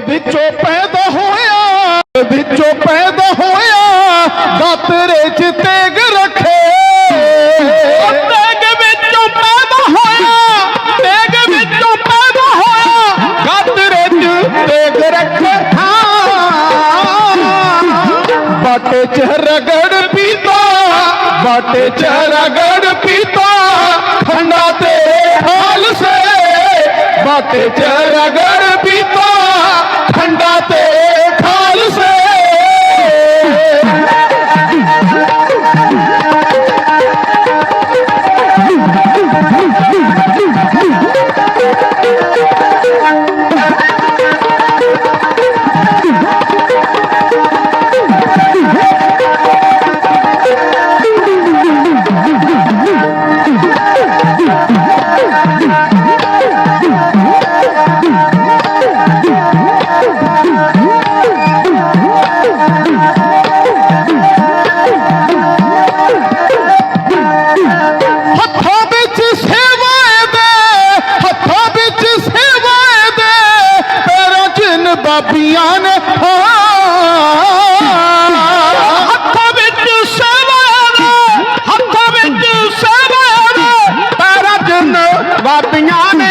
ਪੈਦਾ ਹੋਇਆ ਵਿੱਚੋਂ ਪੈਦਾ ਹੋਇਆ ਦਾਤਰੇ ਚ ਤੇਗ ਰੱਖੇ। ਤੇਗ ਵਿੱਚੋਂ ਪੈਦਾ ਹੋਇਆ ਤੇਗ ਵਿੱਚੋਂ ਪੈਦਾ ਹੋਇਆ ਦਾਤਰੇ ਚ ਤੇਗ ਰੱਖੇ। ਹਾਂ ਬਾਟੇ ਚ ਰਗੜ ਪੀਤਾ ਬਾਟੇ ਚ ਰਗੜ ਪੀਤਾ ਖੰਡਾ ਤੇਰੇ ਹਾਲ ਸੇ। ਬਾਟੇ ਚ ਰਗੜ ਪੀਤਾ ਠੰਡਾ ਤੇ ਖਾਲਸੇ। ਨਬਾਬੀਆਂ ਨੇ ਹੱਥਾਂ ਵਿੱਚ ਸੇਵਾ ਦੇ ਹੱਥਾਂ ਵਿੱਚ ਸੇਵਾ ਦੇ ਪੈਰਾਂ 'ਚ ਨਬਾਬੀਆਂ ਨੇ।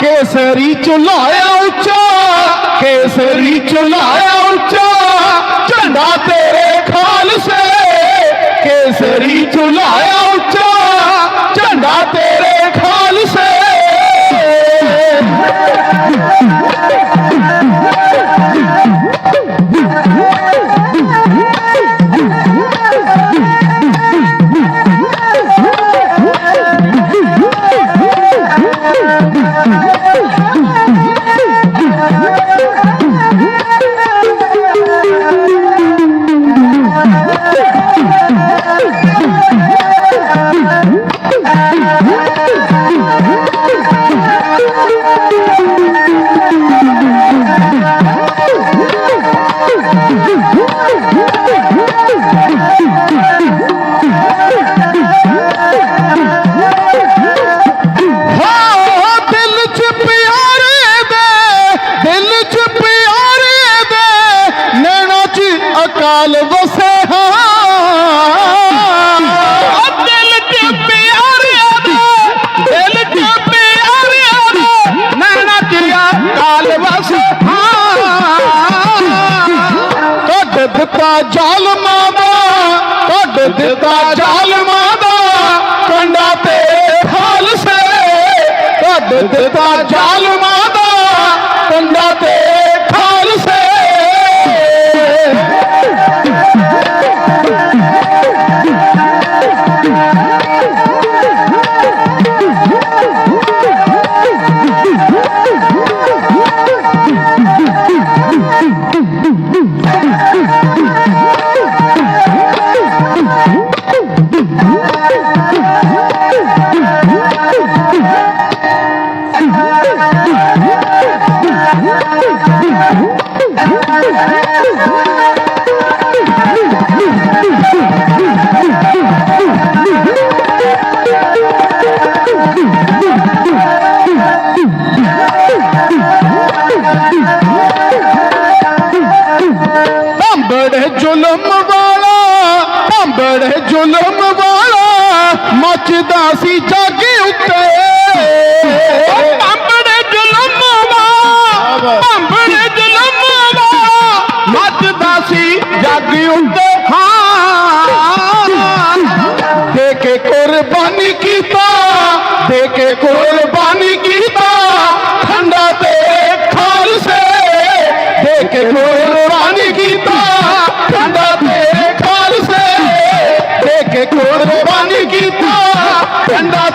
ਕੇਸਰੀ ਚੁਲਾਇਆ ਉੱਚਾ ਕੇਸਰੀ ਚੁਲਾਇਆ ਉੱਚਾ ਝੰਡਾ ਤੇਰੇ ਖਾਲਸੇ। ਕੇਸਰੀ ਚੁਲਾਇਆ ਉੱਚਾ ਝੰਡਾ ਤੇਰੇ ਹੋ どっち? ਦਿੱਤਾ ਜ਼ਾਲਮਾਂ ਦਾ ਕੱਢ ਦਿੱਤਾ ਜ਼ਾਲਮਾਂ ਦਾ। ਕੰਡਾ ਤੇ ਖਾਲਸੇ ਕੱਢ ਦਿੱਤਾ ਜ਼ਾਲਮਾਂ ਦਾ। ਭੰਬੜ ਜ਼ੁਲਮ ਵਾਲਾ ਮੱਚਦਾ ਸੀ ਜੱਗ ਉੱਤੇ ਭੰਬੜ ਜ਼ੁਲਮ ਵਾਲਾ ਭੰਬੜ ਜ਼ੁਲਮ ਵਾਲਾ ਮੱਚਦਾ ਸੀ ਜੱਗ ਉੱਤੇ ਹਾਂ ਦੇ ਕੇ ਕੁਰਬਾਨੀ ਕੀਤਾ ਦੇ ਕੇ ਕੁਰਬਾਨੀ ਕੀਤਾ ਠੰਡਾ ਤੇ ਖਾਲਸੇ ਦੇ ਕੇ ਕੁਰਬਾਨੀ ਖਾਲਸੇ ਕੀਤਾ। ਠੰਡਾ